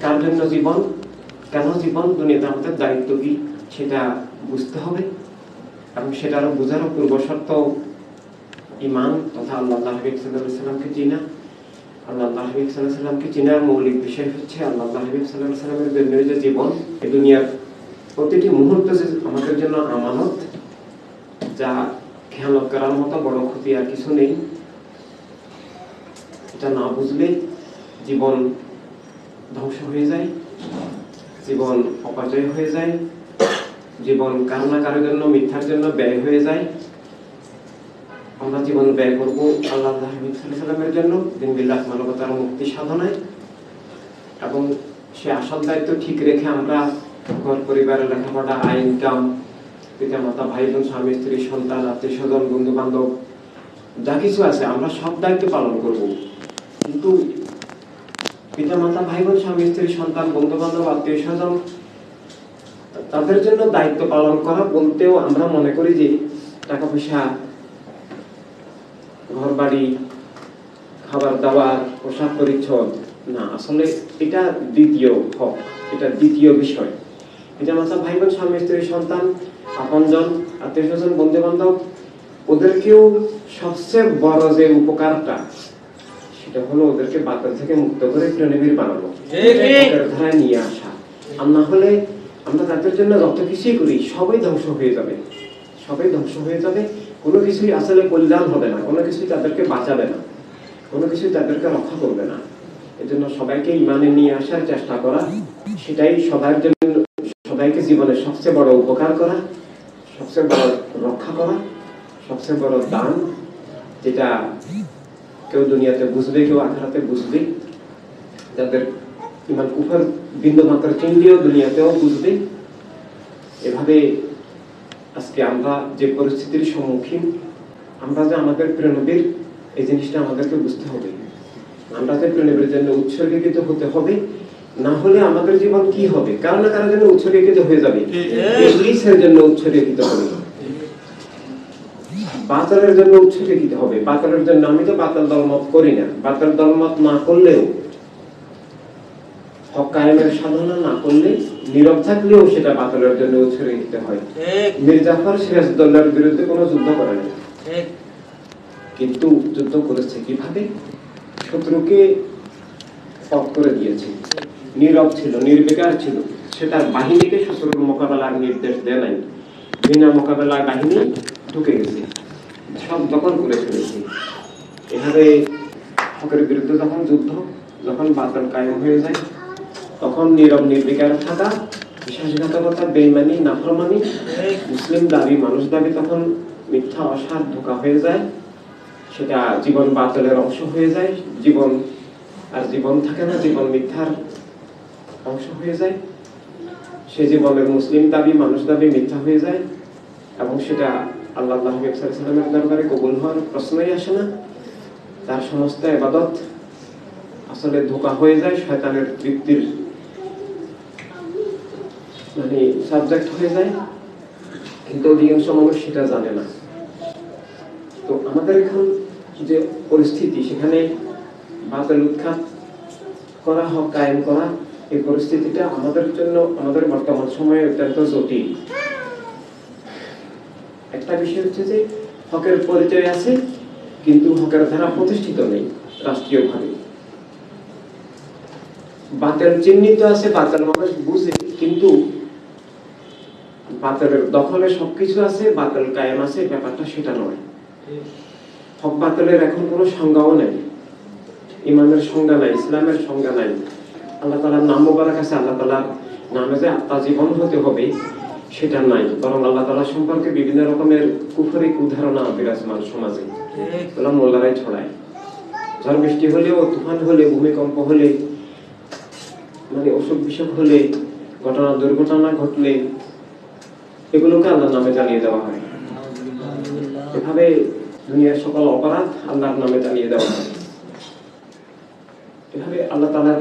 কার জীবন, কেন জীবন, দুনিয়াতে আমাদের দায়িত্ব কি, সেটা বুঝতে হবে। এবং সেটার বোঝারও পূর্ব শর্ত ইমান তথা আল্লাহ হাবিব চিনা। আল্লাহ হাবিব চিনার মৌলিক বিষয় হচ্ছে আল্লাহ হাবিব সাল্লাহ সাল্লামের জন্য যে জীবন। এই দুনিয়ার প্রতিটি মুহূর্ত যে আমাদের জন্য আমানত, যা খেয়ালত করার মতো বড় ক্ষতি আর কিছু নেই। এটা না বুঝলে জীবন ধ্বংস হয়ে যায়, জীবন অপচয় হয়ে যায়, জীবন কারও না কারোর জন্য, মিথ্যার জন্য ব্যয় হয়ে যায়। আমরা জীবন ব্যয় করব আল্লাহ সাল্লামের জন্য দিন বিল্লাহ মানবতার মুক্তি সাধনায়। এবং সে আসল দায়িত্ব ঠিক রেখে আমরা ঘর পরিবারের লেখাপড়া আয় ইনকাম পিতা মাতা ভাই বোন স্বামী, স্ত্রী, সন্তান, আত্মীয় স্বজন বন্ধু বান্ধব যা কিছু আছে, আমরা সব দায়িত্ব পালন করব। কিন্তু পিতা মাতা ভাই বোন স্বামী, স্ত্রী, সন্তান বন্ধু বান্ধব আত্মীয় স্বজন, তাদের জন্য দায়িত্ব পালন করা বলতেও আমরা মনে করি যে টাকা পয়সা ঘর বাড়ি খাবার দাবার পোশাক পরিচ্ছদ, না, আসলে এটা দ্বিতীয় হক, এটা দ্বিতীয় বিষয়। পিতা মাতা ভাই বোন স্বামী, স্ত্রী, সন্তান, আপনজন, আত্মীয় স্বজন বন্ধু বান্ধব ওদেরকেও সবচেয়ে বড় যে উপকারটা সেটা হলো ওদেরকে বাতাস থেকে মুক্ত করে প্রেণবীর বানানো ধারায় নিয়ে আসা। আর না হলে আমরা তাদের জন্য যত কিছুই করি সবই ধ্বংস হয়ে যাবে। সবই ধ্বংস হয়ে যাবে। কোনো কিছুই আসলে কল্যাণ হবে না কোনো কিছুই তাদেরকে বাঁচাবে না কোনো কিছুই তাদেরকে রক্ষা করবে না। এজন্য সবাইকে ইমানে নিয়ে আসার চেষ্টা করা সেটাই সবার জন্য সবাইকে জীবনের সবচেয়ে বড় উপকার করা সবচেয়ে বড় রক্ষা করা সবচেয়ে বড় দান যেটা কেউ দুনিয়াতে বুঝবে কেউ আখড়াতে বুঝবে। যাদের ইমান কুফার বিন্দু মাত্র চিনলেও দুনিয়াতেও বুঝবে। এভাবে আজকে আমরা যে পরিস্থিতির সম্মুখীন আমরা যে আমাদের প্রেরণবীর এই জিনিসটা আমাদেরকে বুঝতে হবে। আমরা যে প্রেরণবীর জন্য উৎসর্গীকৃত হতে হবে না হলে আমাদের জীবন কি হবে? কারও না কারোর জন্য উৎসর্গীকৃত হয়ে যাবে? জন্য উৎসর্গীকৃত হবে। বাতালের জন্য উৎসর্গীকৃত হবে। বাতালের জন্য আমি তো বাতাল দলমত করি না। বাতাল দলমত না করলেও হক কায়েমের সাধনা না করলে নীরব থাকলেও সেটা বাতালের জন্য উৎসর্গীকৃত হয়। মীর জাফর বিরুদ্ধে কোনো যুদ্ধ করে না কিন্তু যুদ্ধ করেছে কীভাবে? শত্রুকে পথ করে দিয়েছে। নীরব ছিল নির্বিকার ছিল। সে তার বাহিনীকে শত্রুর মোকাবেলার নির্দেশ দেয় নাই। বিনা মোকাবেলার বাহিনী ঢুকে গেছে। সব দখল করে ফেলেছে। এভাবে হকের বিরুদ্ধে যখন যুদ্ধ, যখন বাতল কায়েম হয়ে যায়, তখন নীরব নির্বিকার থাকা, বিশ্বাসঘাতকতা, বেইমানি, নাফরমানি, মুসলিম দাবি, মানুষ দাবি তখন মিথ্যা অসার ধোকা হয়ে যায়। সেটা জীবন বাতলের অংশ হয়ে যায়। জীবন আর জীবন থাকে না, জীবন মিথ্যার অংশ হয়ে যায়। সে জীবনের মুসলিম দাবি, মানুষ দাবি মিথ্যা হয়ে যায় এবং সেটা আল্লাহ দরবারে কবুল হওয়ার প্রশ্নই আসে না। তার সমস্ত আসলে ধোকা হয়ে যায় শয়তানের তৃপ্তির মানে সাবজেক্ট হয়ে যায়, কিন্তু অধিকাংশ মানুষ সেটা জানে না। তো আমাদের এখন যে পরিস্থিতি, সেখানে বাতিল উৎখাত করা, হোক কায়েম করা, এই পরিস্থিতিটা আমাদের জন্য, আমাদের বর্তমান সময়ে অত্যন্ত জটিল। একটা বিষয় হচ্ছে যে, হকের পরিচয় আছে, কিন্তু হকের ধারা প্রতিষ্ঠিত নেই রাষ্ট্রীয়ভাবে। বাতেল চিহ্নিত আছে বাতেল মানুষ বুঝে, কিন্তু বাতেলের দখলে সবকিছু আছে বাতেল কায়েম আছে, ব্যাপারটা সেটা নয়। হক বাতেলের এখন কোনো সংজ্ঞাও নেই। ইমানের সংজ্ঞা নাই, ইসলামের সংজ্ঞা নাই। আল্লাহ তালার নাম মোবারক আছে, আল্লাহ তালার নামে যে আত্মা জীবন হতে হবে সেটা নাই, বরং আল্লাহ তালা সম্পর্কে বিভিন্ন রকমের কুফরিক উদাহরণা বিরাজমান সমাজে। ওগুলো মোল্লারাই ছড়ায়। ঝড় বৃষ্টি হলেও, তুফান হলে, ভূমিকম্প হলে মানে অসুখ বিসুখ হলে, ঘটনা দুর্ঘটনা ঘটলে, এগুলোকে আল্লাহর নামে জানিয়ে দেওয়া হয়। এভাবে দুনিয়ার সকল অপরাধ আল্লাহর নামে জানিয়ে দেওয়া হয়। এভাবে আল্লাহ তালার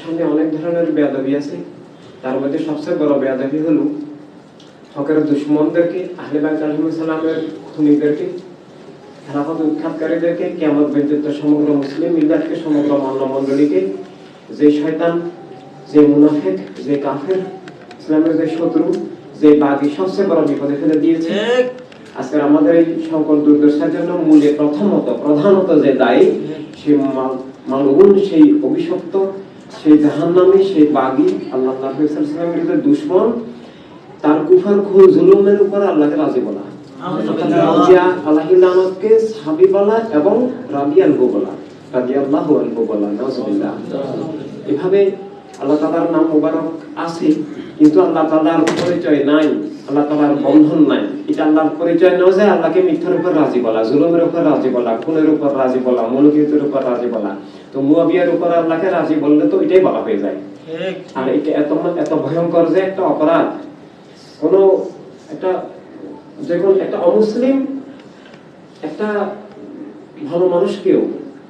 সামনে অনেক ধরনের বেয়াদবি আছে। তার মধ্যে সবচেয়ে বড় বেয়াদবি হলো হকের দুশ্মনদেরকে আহলে বাইত খুনিদেরকে খেলাফত উৎখাতকারীদেরকে কেমন পর্যন্ত সমগ্র মুসলিম মিল্লাতকে সমগ্র মান্য মণ্ডলীকে যে শয়তান যে মুনাফেক যে কাফের ইসলামের যে শত্রু যে বাগি সবচেয়ে বড় বিপদে ফেলে দিয়েছে। আজকের আমাদের এই সংকট দুর্দশার জন্য মূলে প্রথমত প্রধানত যে দায়ী সেই মাল- মালউন সেই অভিশপ্ত সেই জাহান্নামী সেই বাগি আল্লাহ যে দুশ্মন তার কুফার খুন জুলুমের উপর আল্লাহকে রাজি বলা রাজিয়া আল্লাহি বলা এবং রাদিয়াল্লাহু বলা রাদিয়াল্লাহু আনহু বলা নাউজুবিল্লাহ। এভাবে আল্লাহ তাআলার নাম মোবারক আছে কিন্তু আল্লাহ তাআলার পরিচয় নাই আল্লাহ তাআলার বন্ধন নাই। এটা আল্লাহর পরিচয় নয় যে আল্লাহকে মিথ্যার উপর রাজি বলা জুলুমের উপর রাজি বলা খুনের উপর রাজি বলা মৌলকীয়তের উপর রাজি বলা। তো মুয়াবিয়ার উপর আল্লাহকে রাজি বললে তো এটাই বলা হয়ে যায়। আর এটা এত এত ভয়ঙ্কর যে একটা অপরাধ কোন একটা, যে কোন একটা অমুসলিম, একটা ভালো মানুষকেও,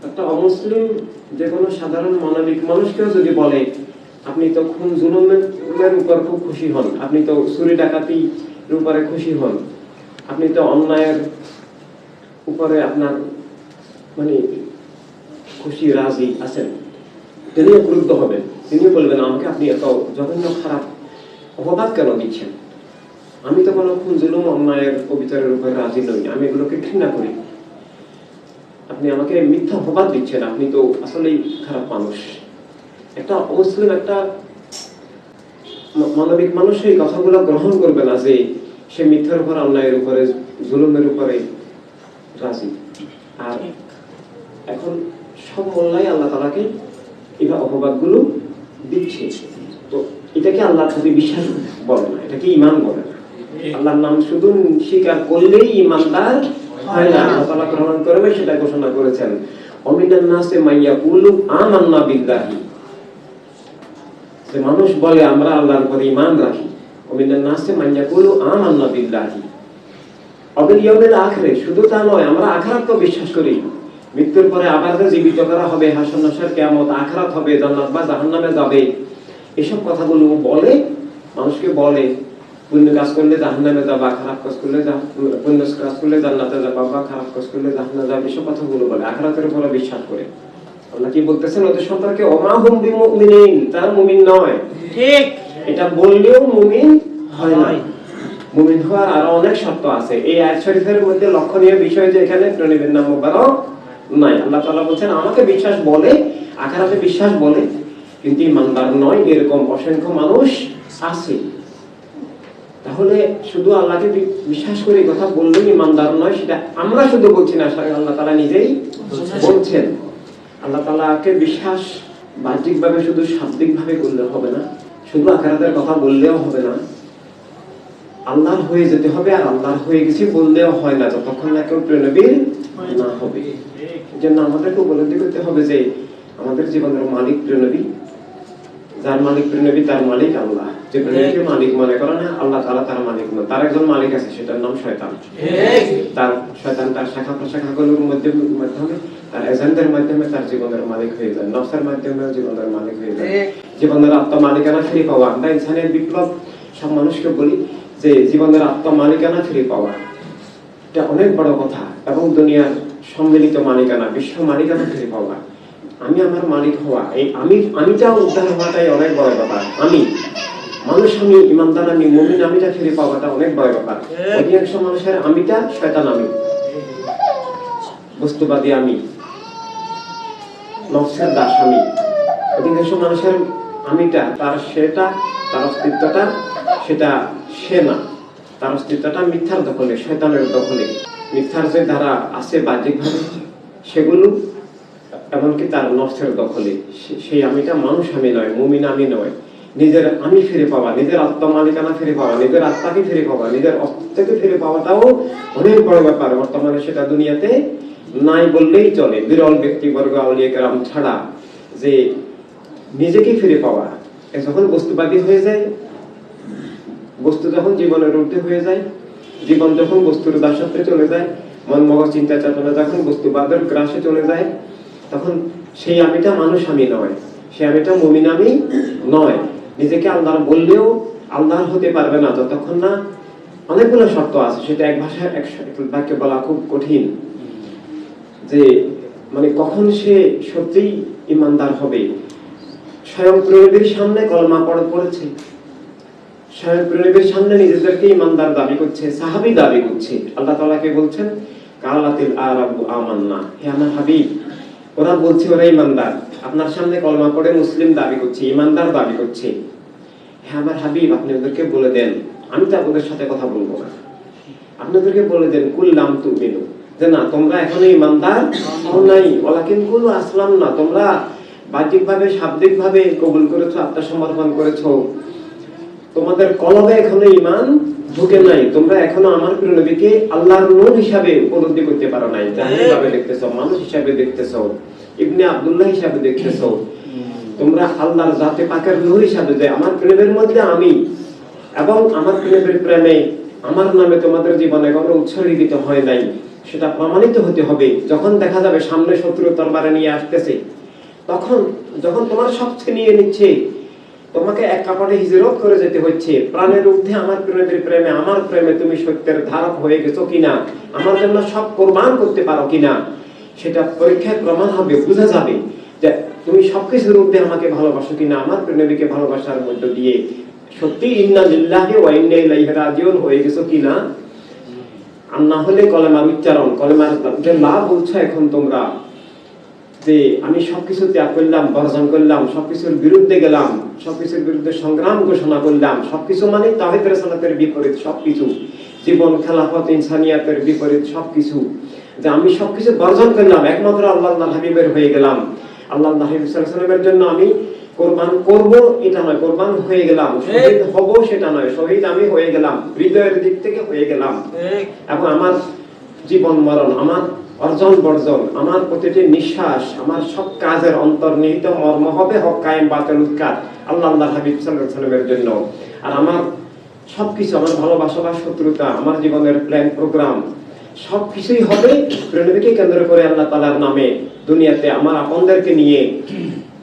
একটা অমুসলিম যে কোনো সাধারণ মানবিক মানুষকেও যদি বলে, আপনি তো খুন জুলুমের উপর খুব খুশি হন, আপনি তো চুরি ডাকাতির উপরে খুশি হন, আপনি তো অন্যায়ের উপরে আপনার মানে খুশি, রাজি আছেন। তিনিও ক্রুদ্ধ হবেন। তিনিও বলবেন, আমাকে আপনি এত জঘন্য খারাপ অপবাদ কেন দিচ্ছেন? আমি তো কোনো জুলুম অন্যায়ের অবিচারের উপরে রাজি নই। আমি এগুলোকে ঘৃণা করি। আপনি আমাকে মিথ্যা অপবাদ দিচ্ছেন। আপনি তো আসলেই খারাপ মানুষ। একটা অমুসলিম একটা মানবিক মানুষ এই কথাগুলো গ্রহণ করবে না যে সে মিথ্যার উপর অন্যায়ের উপরে জুলুমের উপরে রাজি। আর এখন সব মোল্লাই আল্লাহ তালাকে এবার অপবাদগুলো দিচ্ছে। তো এটাকে আল্লাহ প্রতি বিশ্বাস বলে না এটাকে ইমান বলে না। আল্লাহর নাম শুধু স্বীকার করলেই ইমানদার হয় না। আল্লাহ গ্রহণ করবে সেটা ঘোষণা করেছেন। অমিনান নাসে মাইয়া আমান্না মানুষ বলে, আমরা আল্লাহর রাখি। অমিনান নাসে মাইয়া আমান্না অবিল শুধু তা নয়, আমরা বিশ্বাস করি। মৃত্যুর পরে আবার যে জীবিত করা হবে, হাসর নাসর কিয়ামত আখিরাত হবে, জান্নাত বা জাহান্নামে যাবে। এসব কথাগুলো বলে, মানুষকে বলে পুণ্য কাজ করলে জাহান্নামে যাবা খারাপ কাজ করলে পুণ্য কাজ করলে জান্নাতে যাবা বা খারাপ কাজ করলে জাহান্নামে যাবে এসব কথাগুলো বলে আখিরাতের উপরে বিশ্বাস করে। আল্লাহ কি বলতেছেন? ওদের সম্পর্কে ওমা হুম বিমুমিনিন তারা মুমিন নয়। ঠিক। এটা বললেও মুমিন হয় না মুমিন হওয়ার আরও অনেক শর্ত আছে। এই আয়াত শরীফের মধ্যে লক্ষণীয় বিষয় যে এখানে প্রণীবের নাম মোবারক নাই। আল্লাহ তাআলা বলছেন আমাকে বিশ্বাস বলে আখারাতে বিশ্বাস বলে কিন্তু ইমানদার নয়। এরকম অসংখ্য মানুষ আছে। তাহলে শুধু আল্লাহকে বি- বিশ্বাস করে কথা বললেই ইমানদার নয়, সেটা আমরা শুধু বলছি না স্বয়ং আল্লাহ তাআলা নিজেই বলছেন। আল্লাহ তাআলাকে বিশ্বাস বাহ্যিকভাবে শুধু শাব্দিকভাবে করলে হবে না, শুধু আখারাতের কথা বললেও হবে না। আল্লাহর হয়ে যেতে হবে আর আল্লাহর হয়ে গেছি বললেও হয় না, যতক্ষণ না কেউ প্রেরণবীর না হবে। এই জন্য আমাদেরকে উপলব্ধি করতে হবে যে আমাদের জীবনের মালিক প্রেরণবী যার মালিক প্রেরণবী তার মালিক আল্লাহ। যে প্রেরণবীকে মালিক মনে করে না আল্লাহ তাআলা তার মালিক না। তার একজন মালিক আছে সেটার নাম শয়তান। তার শয়তান তার শাখা প্রশাখাগুলোর মধ্যে মাধ্যমে তার এজেন্টের মাধ্যমে তার জীবনের মালিক হয়ে যায়। নফসের মাধ্যমে জীবনের মালিক হয়ে যায়। জীবনের আত্মমালিকানা ফিরে পাওয়া আমরা ইনসানের বিপ্লব সব মানুষকে বলি যে জীবনের আত্মমালিকানা ফিরে পাওয়া এটা অনেক বড় কথা। এবং দুনিয়ার সম্মিলিত মালিকানা বিশ্ব মালিকানা ফিরে পাওয়া আমি আমার মালিক হওয়া, এই আমি আমিটা উদ্ধার হওয়াটাই অনেক বড় ব্যাপার। আমি, মানুষ আমি, ইমানদার আমি, মুমিন আমিটা ফিরে পাওয়াটা অনেক বড় ব্যাপার। অধিকাংশ মানুষের আমিটা শয়তান আমি। বস্তুবাদী আমি। নফসের দাস আমি। অধিকাংশ মানুষের আমিটা, তার সেটা, তার অস্তিত্বটা, সেটা সে না। তার অস্তিত্বটা মিথ্যার দখলে, শয়তানের দখলে। মিথ্যার যে ধারা আছে বাহ্যিকভাবে, সেগুলো এমনকি তার নফসের দখলে। সেই আমিটা মানুষ আমি নয়, মুমিন আমি নয়। নিজের আমি ফিরে পাওয়া, নিজের আত্মা মালিকানা ফিরে পাওয়া, নিজের আত্মাকে ফিরে পাওয়া, নিজের অস্তিত্বকে ফিরে পাওয়াটাও অনেক বড় ব্যাপার। বর্তমানে সেটা দুনিয়াতে নাই বললেই চলে। বিরল ব্যক্তিবর্গ আউলিয়া কেরাম ছাড়া যে নিজেকে ফিরে পাওয়া যখন বস্তুবাদী হয়ে যায়, বস্তু যখন জীবনের ঊর্ধ্বে হয়ে যায়, জীবন যখন বস্তুর দাসত্বে চলে যায় মন মগজ চিন্তা চেতনা যখন বস্তুবাদের গ্রাসে চলে যায় তখন সেই আমিটা মানুষ আমি নয়। সেই আমিটা মুমিন আমি নয়। নিজেকে আল্লাহর বললেও আল্লাহর হতে পারবে না যতক্ষণ না অনেকগুলো শর্ত আছে, সেটা এক ভাষায় এক বাক্যে বলা খুব কঠিন। যে মানে কখন সে সত্যিই ইমানদার হবে? স্বয়ং প্রণবীর সামনে কলমা পড় পড়েছে। স্বয়ং প্রণবীর সামনে নিজেদেরকে ইমানদার দাবি করছে, সাহাবি দাবি করছে। আল্লাহ তালাকে বলছেন, কালাতিল আরাবু আমান্না। হে আমার হাবিব ওরা বলছে, ওরা ইমানদার। আপনার সামনে কলমা পড়ে মুসলিম দাবি করছে, ইমানদার দাবি করছে। হ্যাঁ আমার হাবিব, আপনি ওদেরকে বলে দেন, আমি তো আপনাদের সাথে কথা বলব না। আপনাদেরকে বলে দেন কুল্লাম তুমিনু। যে না, তোমরা এখনও ইমানদার নাই। ওলাকিন কুলু আসলাম না, তোমরা বাহ্যিকভাবে, শাব্দিকভাবে কবুল করেছ, আত্মসমর্পণ করেছ। তোমাদের কলবে এখনও ইমান ঢুকে নাই। তোমরা এখনও আমার প্রিয় নবীকে আল্লাহর নূর হিসাবে উপলব্ধি করতে পারো নাই। জাহিভাবে দেখতেছো মানুষ হিসাবে দেখতেছো ইবনে আব্দুল্লাহ হিসাবে দেখতেছো। তোমরা আল্লাহর জাতে পাকের নূর হিসাবে যে আমার প্রেমের মধ্যে আমি এবং আমার প্রেমের প্রেমে আমার নামে তোমাদের জীবনে কোনো উৎসর্গিত হয় নাই। সেটা প্রমাণিত হতে হবে। যখন দেখা যাবে সামনে শত্রু তরবারে নিয়ে আসতেছে তখন যখন তোমার সবচেয়ে নিয়ে নিচ্ছে তোমাকে এক কাপড়ে হিজরত করে যেতে হচ্ছে। প্রাণের ঊর্ধ্বে আমার প্রেমের প্রেমে, আমার প্রেমে তুমি সত্যের ধারক হয়ে গেছো কিনা? আমার জন্য সব কোরবান করতে পারো কিনা? সেটা পরীক্ষায় প্রমাণ হবে, বোঝা যাবে যে তুমি সবকিছুর ঊর্ধ্বে আমাকে ভালোবাসো কিনা, আমার প্রেমিকে ভালোবাসার মধ্য দিয়ে। সত্যি ইন্না লিল্লাহি ওয়া ইন্না ইলাইহি রাজিউন হয়ে গেছো কিনা? আর না হলে কলেমার উচ্চারণ, কলেমার যে লাভ বলছো এখন তোমরা। যে আমি সবকিছু ত্যাগ করলাম বর্জন করলাম সবকিছুর বিরুদ্ধে গেলাম সবকিছুর বিরুদ্ধে সংগ্রাম ঘোষণা করলাম সবকিছু মানে তাহিদ রেসালাতের বিপরীত সবকিছু। জীবন খেলাফত ইনসানিয়াতের বিপরীত সবকিছু। যে আমি সবকিছু বর্জন করলাম একমাত্র আল্লাহ হাবিবের হয়ে গেলাম। আল্লাহ আল্লাহ হাবিব সাল্লামের জন্য আমি কোরবান করব এটা নয় কোরবান হয়ে গেলাম। শহীদ হব সেটা নয় শহীদ আমি হয়ে গেলাম হৃদয়ের দিক থেকে হয়ে গেলাম। এখন আমার জীবন মরণ, আমার অর্জন বর্জন, আমার প্রতিটি নিঃশ্বাস, আমার সব কাজের অন্তর্নিহিত মর্ম হবে হক কায়েম, বাতিল উৎকার আল্লাহ আল্লাহ হাবিব সাল্লামের জন্য। আর আমার সবকিছু, আমার ভালোবাসা বা শত্রুতা, আমার জীবনের প্ল্যান প্রোগ্রাম সবকিছুই হবে প্রেরণাকে কেন্দ্র করে আল্লাহ তাআলার নামে দুনিয়াতে আমার আপনদেরকে নিয়ে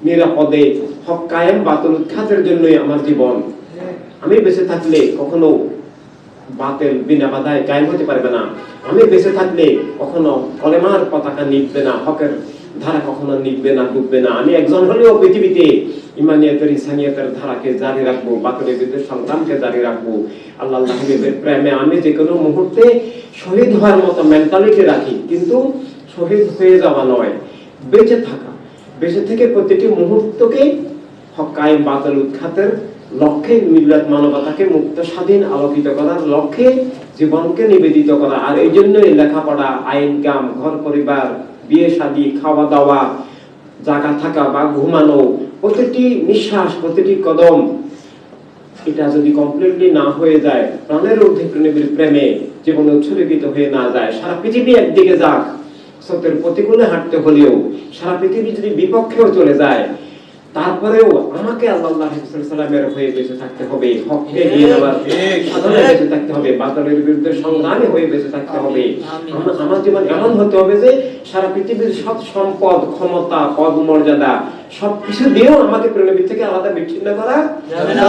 নিরাপদে, হক কায়েম, বাতিল, উৎখাতের জন্যই আমার জীবন। আমি বেঁচে থাকলে কখনো বাতেল বিনা বাধায় কায়েম হতে পারবে না। আমি বেঁচে থাকলে কখনো কলেমার পতাকা নিববে না, হকের ধারা কখনো নিববে না, ডুববে না। আমি একজন হলেও পৃথিবীতে ইমানিয়াতের ইসানিয়াতের ধারাকে জারি রাখব বাতলের বিরুদ্ধে সংগ্রামকে জারি রাখব। আল্লাহ হাবিবের প্রেমে আমি যে কোনো মুহূর্তে শহীদ হওয়ার মতো মেন্টালিটি রাখি, কিন্তু শহীদ হয়ে যাওয়া নয়, বেঁচে থাকা। বেঁচে থেকে প্রতিটি মুহূর্তকে হক কায়েম, বাতল, উৎখাতের লক্ষ্যে মিল্লাত মানবতাকে মুক্ত, স্বাধীন, আলোকিত করার লক্ষ্যে জীবনকে নিবেদিত করা। আর এই জন্যই লেখাপড়া, আইন, কাম, ঘর পরিবার, বিয়ে, শাদী খাওয়া দাওয়া জায়গা থাকা বা ঘুমানো, প্রতিটি নিঃশ্বাস, প্রতিটি কদম, এটা যদি কমপ্লিটলি না হয়ে যায়, প্রাণের ঊর্ধ্বে প্রেমের প্রেমে জীবনে উৎসর্গিত হয়ে না যায়, সারা পৃথিবী একদিকে যাক, সত্যের প্রতিকূলে হাঁটতে হলেও, সারা পৃথিবী যদি বিপক্ষেও চলে যায়, তারপরেও আমাকে আল্লাহ সাল্লামের হয়ে বেঁচে থাকতে হবে হককে নিয়ে যাওয়ার সাধনে বেঁচে থাকতে হবে বাতলের বিরুদ্ধে সংগ্রামে হয়ে বেঁচে থাকতে হবে। আমার- জীবন এমন হতে হবে যে সারা পৃথিবীর সব সম্পদ ক্ষমতা পদ মর্যাদা সবকিছু দিয়েও আমাকে প্রেরণবীর থেকে আলাদা বিচ্ছিন্ন করা যাবে না।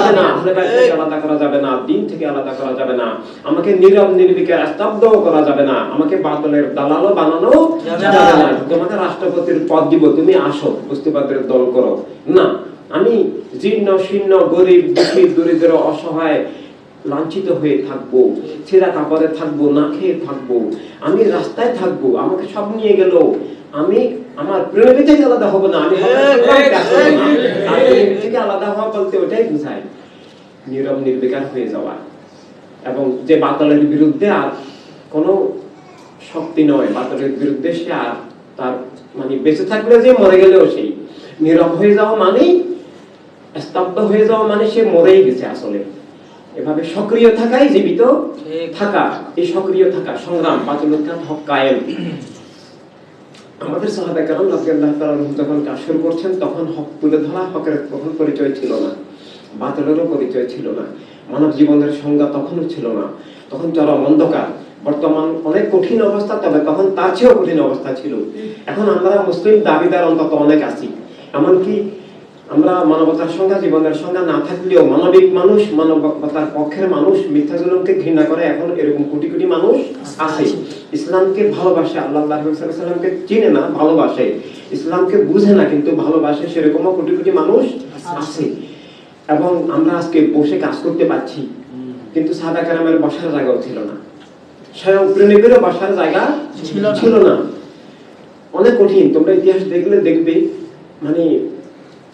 আলাদা করা যাবে না। দিন থেকে আলাদা করা যাবে না। আমাকে নীরব নির্বিকার স্তব্ধও করা যাবে না। আমাকে বাতলের দালালও বানানো যাবে না। তোমাকে রাষ্ট্রপতির পদ দিব। তুমি আসো। মুস্তিবাদের দল করো। না। আমি জীর্ণ, শীর্ণ, গরিব দুঃখী দরিদ্র, অসহায়, লাঞ্ছিত হয়ে থাকব, ছেঁড়া কাপড়ে থাকব, না খেয়ে থাকব, আমি রাস্তায় থাকব, আমাকে সব নিয়ে গেল, আমি আমার প্রেমী থেকে আলাদা হব না, আমি থেকে আলাদা হওয়া বলতে ওটাই বুঝায় নীরব, নির্বিকার হয়ে যাওয়া। এবং যে বাতলের বিরুদ্ধে আর কোনো শক্তি নয়, বাতলের বিরুদ্ধে সে আর তার মানে বেঁচে থাকলে যে মরে গেলেও সেই। নীরব হয়ে যাওয়া মানেই স্তব্ধ হয়ে যাওয়া মানে সে মরেই গেছে আসলে। এভাবে সক্রিয় থাকাই জীবিত থাকা। এই সক্রিয় থাকা সংগ্রাম হক কায়েম। আমাদের সাহাবা কালাম যখন কাজ শুরু করছেন তখন হক তুলে ধরা হকের তখন পরিচয় ছিল না। বাতিলেরও পরিচয় ছিল না। মানব জীবনের সংজ্ঞা তখনও ছিল না। তখন চরম অন্ধকার। বর্তমান অনেক কঠিন অবস্থা তবে তখন তার চেয়েও কঠিন অবস্থা ছিল। এখন আমরা মুসলিম দাবিদার অন্তত অনেক আছি। এমনকি আমরা মানবতার সংজ্ঞা জীবনের সংজ্ঞা না থাকলেও মানবিক মানুষ মানবতার পক্ষের মানুষ মিথ্যা জুলুমকে ঘৃণা করে এখন এরকম কোটি কোটি মানুষ আছে। ইসলামকে ভালোবাসে আল্লাহ সাল্লামকে চিনে না ভালোবাসে। ইসলামকে বুঝে না কিন্তু ভালোবাসে সেরকমও কোটি কোটি মানুষ আছে। এবং আমরা আজকে বসে কাজ করতে পারছি কিন্তু সাদা কারামের বসার জায়গাও ছিল না। স্বয়ং প্রণীপেরও বসার জায়গা। ছিল না। অনেক কঠিন তোমরা ইতিহাস দেখলে দেখবে মানে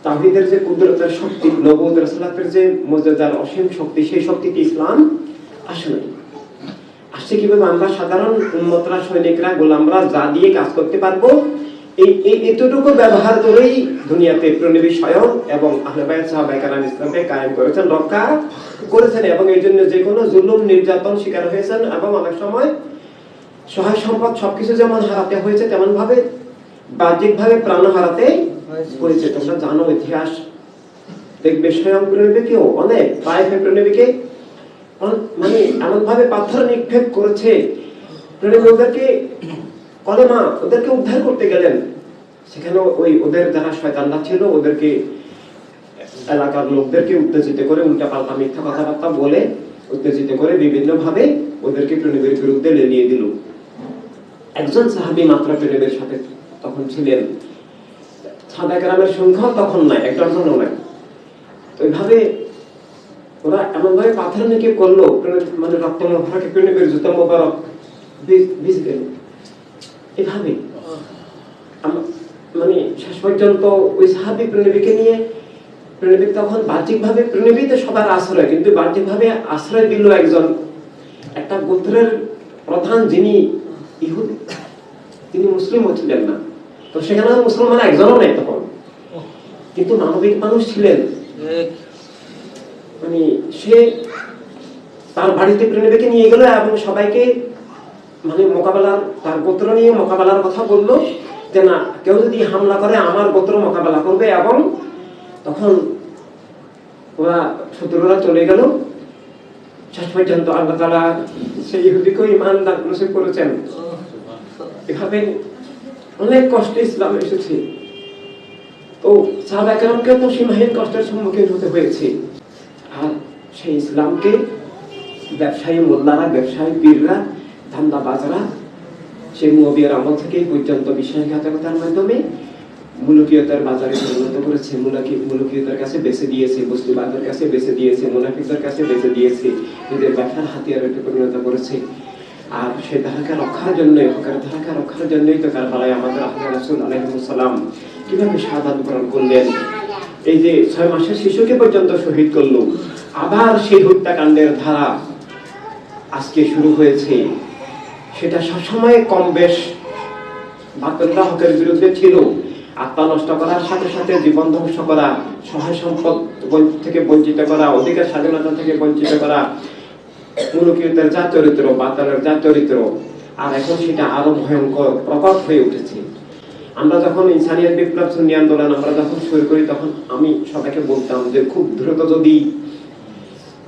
তাহিদের যে কুদরতের শক্তি নবুদ রাসূলাতের যে মর্যাদার অসীম শক্তি, সেই শক্তিতে ইসলাম? আসে নাই। আসছে কীভাবে? আমরা সাধারণ উন্মতরা সৈনিকরা, গোলামরা যা দিয়ে কাজ করতে পারব, এই এতটুকু ব্যবহার করেই দুনিয়াতে প্রণবী স্বয়ং এবং আহলেবায়াত সাহাবাইকারাম ইসলামকে কায়েম করেছেন, রক্ষা করেছেন এবং এই জন্য যে কোনো জুলুম, নির্যাতন শিকার হয়েছেন এবং অনেক সময় সহায় সম্পদ সবকিছু যেমন হারাতে হয়েছে তেমন ভাবে বাহ্যিক ভাবে প্রাণ হারাতে হয়েছে তোমরা জানো ইতিহাস। দেখবে স্বয়ং প্রণবীকেও অনেক প্রায় প্রণবীকে অন- মানে এমন ভাবে পাথর নিক্ষেপ করেছে। প্রণবী ওদেরকে কলেমা, ওদেরকে উদ্ধার করতে গেলেন। সেখানে ওই ওদের যারা শয়তানরা ছিল, ওদেরকে এলাকার লোকদেরকে উত্তেজিত করে উল্টা পাল্টা মিথ্যা কথাবার্তা বলে, উত্তেজিত করে বিভিন্ন ভাবে ওদেরকে প্রণবীর বিরুদ্ধে লেলিয়ে দিল। একজন সাহাবী মাত্র প্রণবীর সাথে তখন ছিলেন। সাদা গ্রামের সংখ্যাও তখন নাই একটা জনও নাই। তো এইভাবে ওরা এমন ভাবে পাথর নিক্ষেপ করল মানে রক্ত মোহরাকে প্রণবীর জুতা মোবারক ভিজ- গেল এভাবে মানে শেষ পর্যন্ত ওই সাহাবি প্রণবীকে নিয়ে প্রণবী তখন বাহ্যিকভাবে প্রণবী তো সবার আশ্রয়, কিন্তু বাহ্যিকভাবে আশ্রয় দিল একজন, একটা গোত্রের প্রধান যিনি ইহুদি, তিনি মুসলিমও ছিলেন না। তো সেখানে মুসলমান একজনও নেই তখন। কিন্তু মানবিক মানুষ ছিলেন। মানে সে তার বাড়িতে প্রণবীকে নিয়ে গেল এবং সবাইকে মানে মোকাবেলার তার গোত্র নিয়ে মোকাবেলার কথা বলল যে না কেউ যদি হামলা করে আমার গোত্র মোকাবেলা করবে। এবং তখন ওরা শত্রুরা চলে গেল। শেষ পর্যন্ত আল্লাহ তালা সেই ইহুদিকেও ইমান দান নসিব করেছেন। এভাবে অনেক কষ্টে ইসলাম এসেছে। তো সাহাবা কেরামকে তো সীমাহীন কষ্টের সম্মুখীন হতে হয়েছে। আর সেই ইসলামকে ব্যবসায়ী মোল্লারা, ব্যবসায়ী পীররা ধান্দা বাজারা সেই মুয়াবিয়ার আমল থেকে পর্যন্ত বিশ্বাসঘাতকতার মাধ্যমে মুলুকিয়তার বাজারে পরিণত করেছে। মুলাকি মুলুকিয়তার কাছে বেছে দিয়েছে বস্তুবাদের কাছে বেছে দিয়েছে, মুনাফিকদের কাছে বেছে দিয়েছে। নিজের ব্যবসার হাতিয়ারে পরিণত করেছে। আর সেই ধারাকে রক্ষার জন্য হকার ধারাকে রক্ষার জন্যই তো কারবালায় আমাদের আহমদ রাসুল আলহিমসাল্লাম কীভাবে শাহাদ গ্রহণ করলেন? এই যে ছয় মাসের শিশুকে পর্যন্ত শহীদ করল, আবার সেই হত্যাকাণ্ডের ধারা আজকে শুরু হয়েছে। সেটা সবসময় কম বেশ বাতুল্লাহ হকের বিরুদ্ধে ছিল। আত্মা নষ্ট করার সাথে সাথে জীবন ধ্বংস করা, সহায় সম্পদ থেকে বঞ্চিত করা, অধিকার স্বাধীনতা থেকে বঞ্চিত করা মুলুকিয়তের যা চরিত্র, বাতালের যা চরিত্র, আর এখন সেটা আরও ভয়ঙ্কর প্রকট হয়ে উঠেছে। আমরা যখন ইনসানিয়াত বিপ্লব সুন্নি আন্দোলন আমরা যখন শুরু করি, তখন আমি সবাইকে বলতাম যে খুব দ্রুত যদি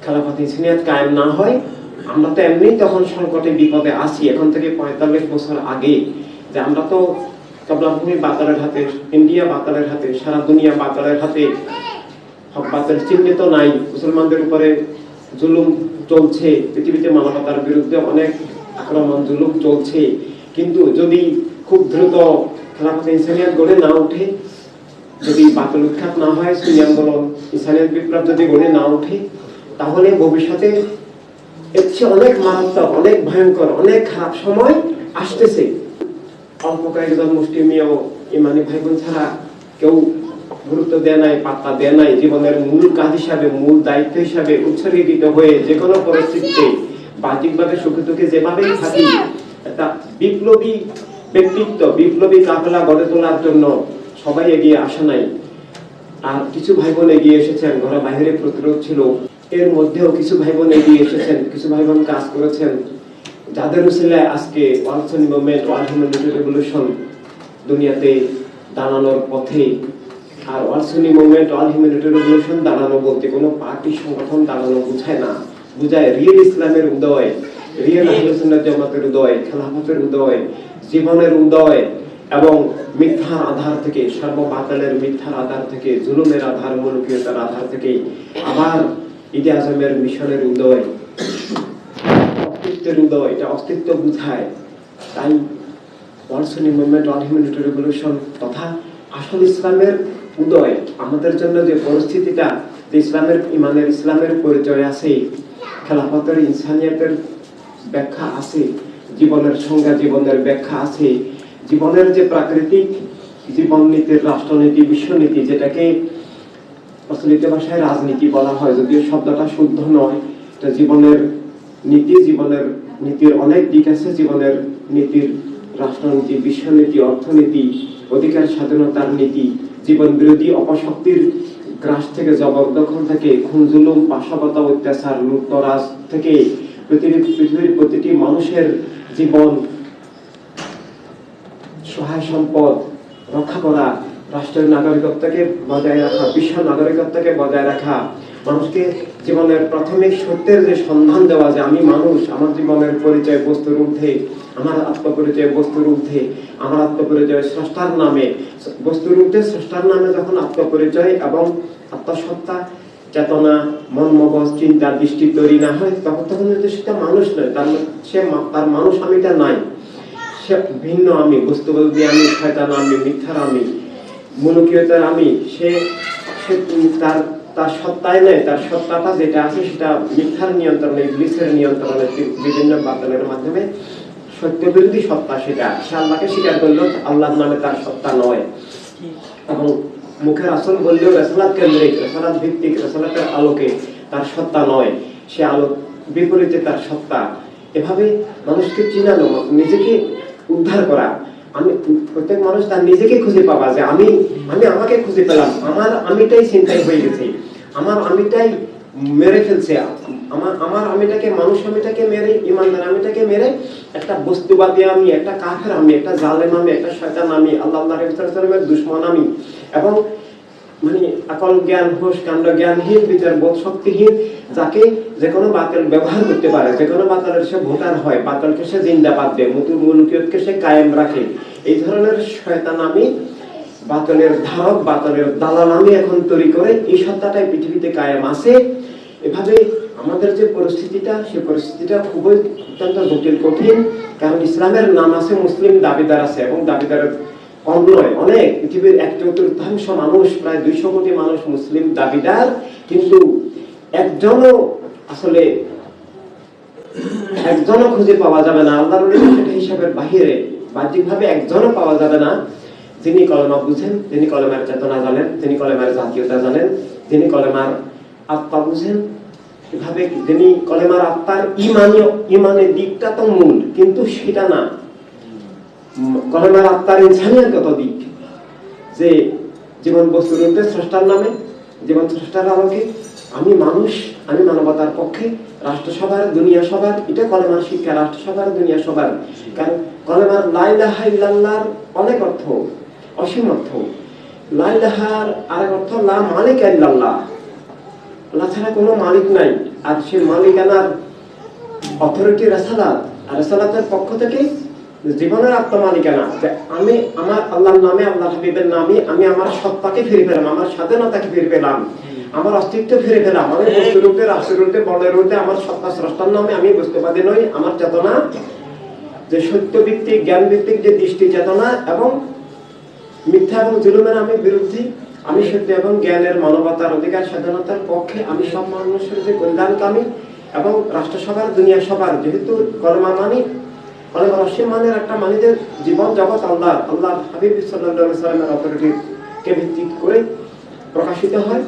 খেলাফত ইনসানিয়াত কায়েম না হয়, আমরা তো এমনি তখন সংকটে, বিপদে আছি। এখন থেকে পঁয়তাল্লিশ বছর আগে যে আমরা তো কবলাভূমি বাতালের হাতে, ইন্ডিয়া বাতালের হাতে, সারা দুনিয়া বাতালের হাতে হক বাতিল চিহ্নিত নাই। মুসলমানদের উপরে জুলুম চলছে। পৃথিবীতে মানবতার বিরুদ্ধে অনেক আক্রমণ জুলুম চলছে। কিন্তু যদি খুব দ্রুত খেলাফত ইনসানিয়াত গড়ে না ওঠে, যদি বাতিল উৎখাত না হয় সুন্নি আন্দোলন, ইনসানিয়াত বিপ্লব যদি গড়ে না ওঠে, তাহলে ভবিষ্যতে এর চেয়ে অনেক মারাত্মক, অনেক ভয়ঙ্কর, অনেক খারাপ সময় আসতেছে। অল্প কয়েকজন মুসলিমীয় ইমানি ভাই বোন ছাড়া কেউ গুরুত্ব দেয় নাই পাত্তা দেয় নাই জীবনের মূল কাজ হিসাবে মূল দায়িত্ব হিসাবে উৎসর্গীকৃত হয়ে যে কোনো পরিস্থিতিতে বাহ্যিকভাবে সুখে দুঃখে যেভাবেই থাকি একটা বিপ্লবী ব্যক্তিত্ব বিপ্লবী কাফেলা গড়ে তোলার জন্য সবাই এগিয়ে আসে নাই। আর কিছু ভাই বোন এগিয়ে এসেছেন ঘরে বাইরে প্রতিরোধ ছিল। এর মধ্যেও কিছু ভাই বোন এগিয়ে এসেছেন কিছু ভাই বোন কাজ করেছেন। যাদের উসিলায় আজকে world Sunni movement world humanity revolution দুনিয়াতে দাঁড়ানোর পথে আর world Sunni movement world humanity revolution দাঁড়ানো বলতে কোনো পার্টি সংগঠন দাঁড়ানো বোঝায় না। বোঝায় রিয়েল ইসলামের উদয় রিয়েল আহলুসুন্নাত জামাতের উদয়, খেলাফতের উদয়, জীবনের উদয় এবং মিথ্যার আধার থেকে, সর্ববাতালের মিথ্যার আধার থেকে, জুলুমের আধার মুলুকিয়তার আধার থেকে আবার ঈদে আজমের মিশনের উদয়, অস্তিত্বের উদয়, এটা অস্তিত্ব বুঝায়। তাই world Sunni movement world humanity revolution তথা আসল ইসলামের উদয়। আমাদের জন্য যে পরিস্থিতিটা, যে ইসলামের ইমানের ইসলামের পরিচয় আছে, খেলাফতের ইনসানিয়াতের ব্যাখ্যা আছে, জীবনের সংজ্ঞা, জীবনের ব্যাখ্যা আছে, জীবনের যে প্রাকৃতিক জীবন নীতির রাষ্ট্রনীতি, বিশ্বনীতি, যেটাকে প্রচলিত ভাষায় রাজনীতি বলা হয়, যদিও শব্দটা শুদ্ধ নয়, এটা জীবনের নীতি, জীবনের নীতির অনেক দিক আছে, জীবনের নীতির রাষ্ট্রনীতি, বিশ্বনীতি, অর্থনীতি, অধিকার, স্বাধীনতার নীতি জীবন বিরোধী অপশক্তির গ্রাস থেকে জবরদখল থেকে খুন, জুলুম পাশাপাতা অত্যাচার, লুটতরাজ থেকে পৃথিবীর প্রতিটি মানুষের জীবন, সহায় সম্পদ রক্ষা করা, রাষ্ট্রের নাগরিকত্বকে বজায় রাখা বিশ্ব নাগরিকত্বকে বজায় রাখা, মানুষকে জীবনের প্রাথমিক সত্যের যে সন্ধান দেওয়া যে আমি মানুষ, আমার জীবনের পরিচয় বস্তুর ঊর্ধ্বে আমার আত্মপরিচয় বস্তুর ঊর্ধ্বে আমার আত্মপরিচয় স্রষ্টার নামে বস্তুর ঊর্ধ্বে স্রষ্টার নামে যখন আত্মপরিচয় এবং আত্মসত্তা চেতনা মন মগজ চিন্তা, দৃষ্টি তৈরি না হয়, তখন তখন কিন্তু সেটা মানুষ নয়, তার সে তার মানুষ আমিটা নাই। সে ভিন্ন আমি বস্তুবাদী আমি, শয়তান আমি, মিথ্যার আমি, মনুকীয়তার আমি, সে তার তার সত্তায় নেই, তার সত্তাটা যেটা আছে সেটা মিথ্যার নিয়ন্ত্রণে, ইবলিসের নিয়ন্ত্রণে বিভিন্ন বাতলের মাধ্যমে সত্যবিরোধী সত্তা সেটা। সে আল্লাহকে স্বীকার করলেও আল্লাহ মানে তার সত্তা নয়। এবং মুখের আসল বললেও রেসালাত কেন্দ্রিক, রেসালাত ভিত্তিক, রেসালাতের আলোকে তার সত্তা নয়। সে আলো, বিপরীতে তার সত্তা। এভাবে মানুষকে চিনানো, নিজেকে উদ্ধার করা। আমি, প্রত্যেক মানুষ তার নিজেকে খুঁজে পাবা যে আমি আমি আমাকে খুঁজে পেলাম। আমার, আমিটাই চিন্তাই হয়ে গেছে। আমার, আমিটাই মেরে ফেলছে আমার আমার আমিটাকে, মানুষ আমিটাকে মেরে, ইমানদার আমিটাকে মেরে, একটা বস্তুবাদী আমি, একটা কাফের আমি, একটা জালেম আমি, একটা শয়তান আমি, আল্লাহ আল্লাহ দুশ্মন আমি। এবং মানে আকল জ্ঞান হোস কাণ্ড জ্ঞানহীন বিচার বোধ, শক্তিহীন, যাকে যে কোনো বাতিল ব্যবহার করতে পারে যে কোনো বাতিলের সে ভোটার হয়, বাতিলকে সে জিন্দাবাদ দেয় মতু মুলকিয়তকে সে কায়েম রাখে। এই ধরনের শয়তান আমি, বাতলের ধারক, বাতলের দালাল আমি এখন তৈরি করে এই সত্তাটাই পৃথিবীতে কায়েম আছে। এভাবে আমাদের যে পরিস্থিতিটা, সেই পরিস্থিতিটা খুবই অত্যন্ত জটিল, কঠিন। কারণ ইসলামের নাম আছে মুসলিম দাবিদার আছে এবং দাবিদারের কম নয় অনেক পৃথিবীর এক চতুর্থাংশ মানুষ, প্রায় দুইশো কোটি মানুষ মুসলিম দাবিদার। কিন্তু একজনও আসলে একজনও খুঁজে পাওয়া যাবে না। সেটা হিসাবের বাহিরে বাহ্যিকভাবে একজনও পাওয়া যাবে না। যিনি কলেমা বুঝেন, তিনি কলেমার চেতনা জানেন যিনি কলেমার জাতীয়তা জানেন যিনি কলেমার আত্মা বুঝেন এভাবে যিনি কলেমার আত্মার ইমানীয় ইমানের দিকটা তো মূল, কিন্তু সেটা না। কলেমার আত্মার ইনসানিয়াতগত দিক, যে জীবন বস্তুর মধ্যে স্রষ্টার নামে, জীবন স্রষ্টার আলোকে, আমি মানুষ, আমি মানবতার পক্ষে, রাষ্ট্রসভার, দুনিয়া সভার, এটা কলেমার শিক্ষা, রাষ্ট্রসভার, দুনিয়া সভার। কারণ কলেমার লাইলাহা ইল্লাল্লাহর অনেক অর্থ, অসীম অর্থ। লাইলাহার আরেক অর্থ, লা মালিক ইল্লাল্লাহ। আল্লাহ ছাড়া কোনো মালিক নাই। আর সে মালিকানার অথরিটি রেসালাত। আর রেসালাতের পক্ষ থেকে জীবনের আত্মমালিকানা যে আমি আমার আল্লাহর নামে আল্লাহ হাবিবের নামে আমি আমার সত্তাকে ফিরে পেলাম, আমার স্বাধীনতাকে ফিরে পেলাম, আমার অস্তিত্ব ফিরে পেলাম আমি বস্তু রূপে রাষ্ট্র রূপে বলের রূপে আমার সত্তা স্রষ্টার নামে আমি বস্তুবাদী নই, আমার চেতনা, যে সত্য ভিত্তিক জ্ঞান ভিত্তিক যে দৃষ্টি চেতনা এবং মিথ্যা এবং জুলুমের আমি বিরুদ্ধে আমি সত্য এবং জ্ঞানের মানবতার অধিকার স্বাধীনতার পক্ষে আমি সব মানুষের যে কল্যাণকামী এবং রাষ্ট্রসভার, দুনিয়া সভার যেহেতু কলমা কলমা রসিম মানের একটা মানিদের জীবন জগৎ আল্লাহ আল্লাহ হাবিব সাল্লাহ সাল্লামের অথরিটিকে ভিত্তি করে প্রকাশিত হয়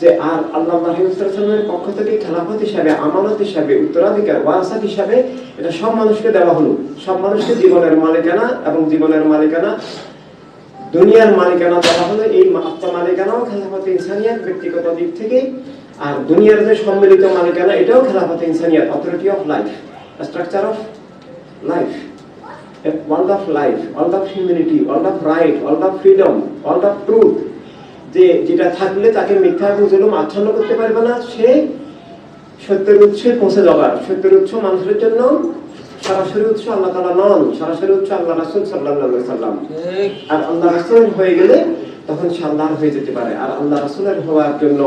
যে আর আল্লাহ সাল্লামের পক্ষ থেকে খেলাফত হিসাবে, আমানত হিসাবে, উত্তরাধিকার ওয়ারাসাত হিসাবে এটা সব মানুষকে দেওয়া হলো। সব মানুষকে জীবনের মালিকানা এবং জীবনের মালিকানা দুনিয়ার মালিকানা দেওয়া হলো এই আত্ম মালিকানাও খেলাফত ইনসানিয়াত ব্যক্তিগত দিক থেকে। আর দুনিয়ার যে সম্মিলিত মালিকানা, এটাও খেলাফত Insaniyat authority of life structure of life world of life world of humanity world of right world of freedom world of truth যে যেটা থাকলে তাকে মিথ্যা এবং জুলুম আচ্ছন্ন করতে পারবে না, সে সত্যের উৎসে পৌঁছে যাবার, সত্যের উৎস মানুষের জন্য সরাসরি উৎস আল্লাহ তালা নন সরাসরি উৎস আল্লাহ রাসুল সাল্লাহ সাল্লাম আর আল্লাহ রাসুলের হয়ে গেলে তখন সে আল্লাহর হয়ে যেতে পারে। আর আল্লাহ রাসুলের হওয়ার জন্য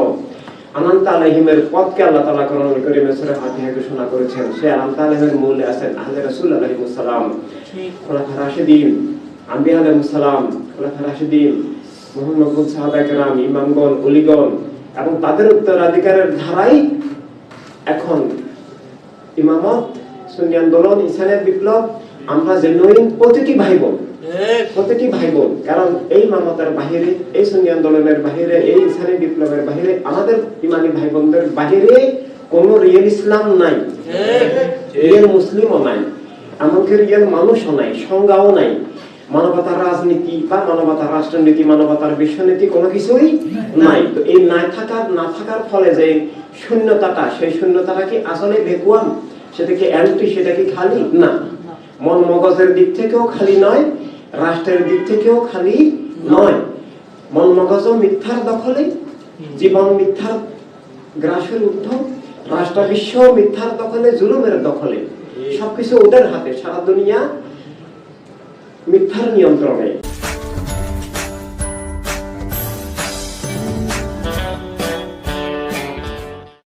আনন্দ আলহিমের পথকে আল্লাহ তালা করণ করে মেসরে ফাতিহা ঘোষণা করেছেন। সে আনন্দ আলহিমের মূলে আছেন আহলে রাসুল আলহিমুসালাম খোলাফা রাশেদিন আম্বিয়া আলহিমুসালাম খোলাফা রাশেদিন মোহাম্মদ সাহাবাকেরাম ইমামগণ অলিগণ এবং তাদের উত্তরাধিকারের ধারাই এখন ইমামত সুন্নি আন্দোলন ইসলামের বিপ্লব আমরা যে নইন প্রতিটি ভাই বোন প্রতিটি ভাই বোন কারণ এই মামতার বাহিরে এই সুন্নি আন্দোলনের বাহিরে এই ইসলামী বিপ্লবের বাহিরে আমাদের ইমানি ভাই বোনদের বাহিরে কোন রিয়েল ইসলাম নাই। রিয়েল মুসলিমও নাই এমনকি রিয়েল মানুষও নাই সংজ্ঞাও নাই। মানবতার রাজনীতি বা মানবতার রাষ্ট্রনীতি মানবতার বিশ্বনীতি কোনো কিছুই নাই। তো এই না থাকার না থাকার ফলে যে শূন্যতাটা সেই শূন্যতাটা কি আসলে ভেকুয়াম? সেটা কি অ্যান্টি সেটা কি খালি? না। মন মগজের দিক থেকেও খালি নয়, রাষ্ট্রের দিক থেকেও খালি নয়। মন মগজও মিথ্যার দখলে, জীবন মিথ্যার গ্রাসের ঊর্ধ্ব, রাষ্ট্র বিশ্ব মিথ্যার দখলে, জুলুমের দখলে। সবকিছু ওদের হাতে, সারা দুনিয়া মিথ্যার নিয়ন্ত্রণে।